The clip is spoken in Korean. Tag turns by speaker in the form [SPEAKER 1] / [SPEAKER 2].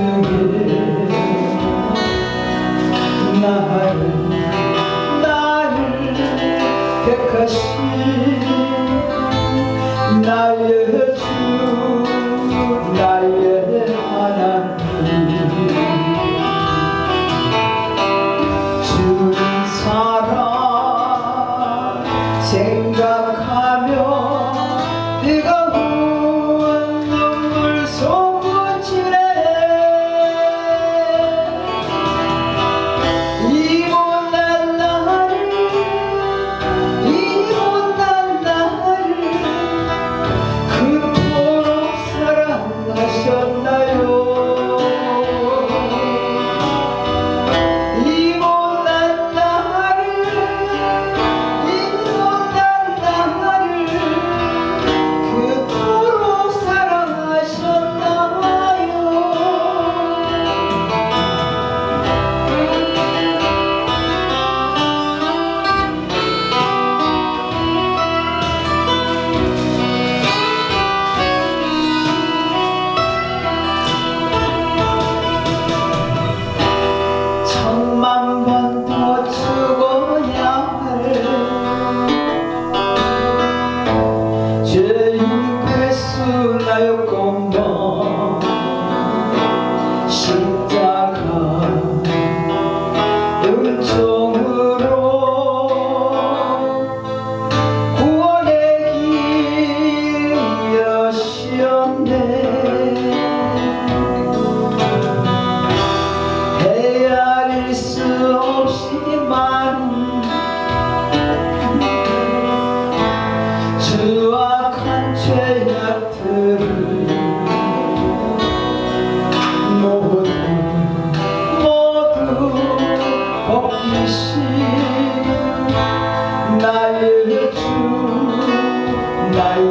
[SPEAKER 1] Thank you. 나요 공동 십자가 은총으로 구원의 길 여시었네. 헤아릴 수 없이만 주악한 죄악 나의 주 나의